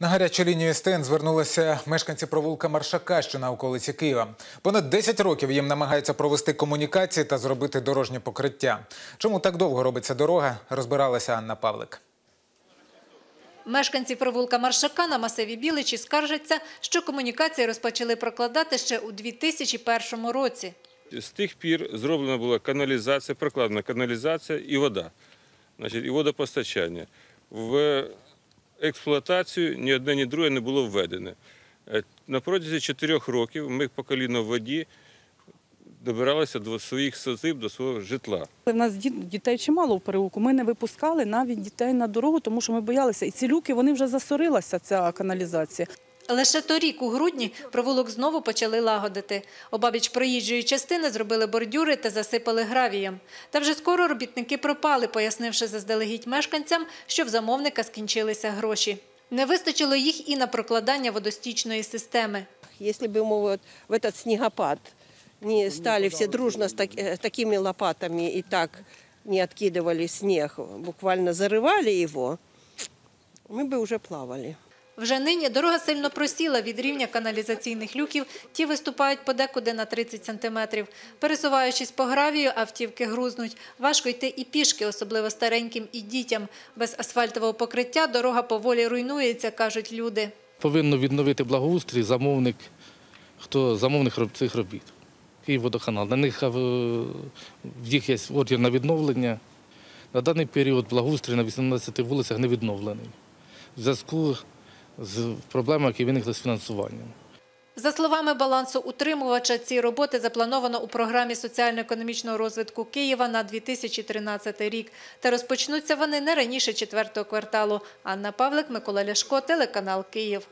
На гарячу лінію СТН звернулися мешканці провулка Маршака, що на околиці Києва. Понад 10 років їм намагаються провести комунікації та зробити дорожнє покриття. Чому так довго робиться дорога, розбиралася Анна Павлик. Мешканці провулка Маршака на масиві Біличі скаржаться, що комунікації розпочали прокладати ще у 2001 році. З тих пір зроблена була каналізація, прокладена каналізація і вода, значить, і водопостачання. В експлуатацію ні одне, ні друге не було введене. Е, На протязі чотирьох років ми по коліно в воді добиралися до своїх садиб, до свого житла. У нас дітей чимало в переулку. Ми не випускали навіть дітей на дорогу, тому що ми боялися. І ці люки вони вже засорилася, ця каналізація. Лише торік, у грудні, провулок знову почали лагодити. Обабіч проїжджої частини зробили бордюри та засипали гравієм. Та вже скоро робітники пропали, пояснивши заздалегідь мешканцям, що в замовника скінчилися гроші. Не вистачило їх і на прокладання водостічної системи. Если бы мы вот в этот снегопад не стали все дружно с так- э, такими лопатами и так не откидывали снег, буквально зарывали его, мы бы уже плавали. Вже нині дорога сильно просіла від рівня каналізаційних люків, ті виступають подекуди на 30 сантиметрів. Пересуваючись по гравію, автівки грузнуть. Важко йти і пішки, особливо стареньким і дітям. Без асфальтового покриття дорога поволі руйнується, кажуть люди. повинно відновити благоустрій замовник, хто замовник цих робіт. Київводоканал. На них в їх є ордер на відновлення. На даний період благоустрій на 18 вулицях не відновлений. В зв'язку з проблемами, які виникли з фінансуванням. За словами балансоутримувача, ці роботи заплановано у програмі соціально-економічного розвитку Києва на 2013 рік. Та розпочнуться вони не раніше четвертого кварталу. Анна Павлик, Микола Ляшко, телеканал Київ.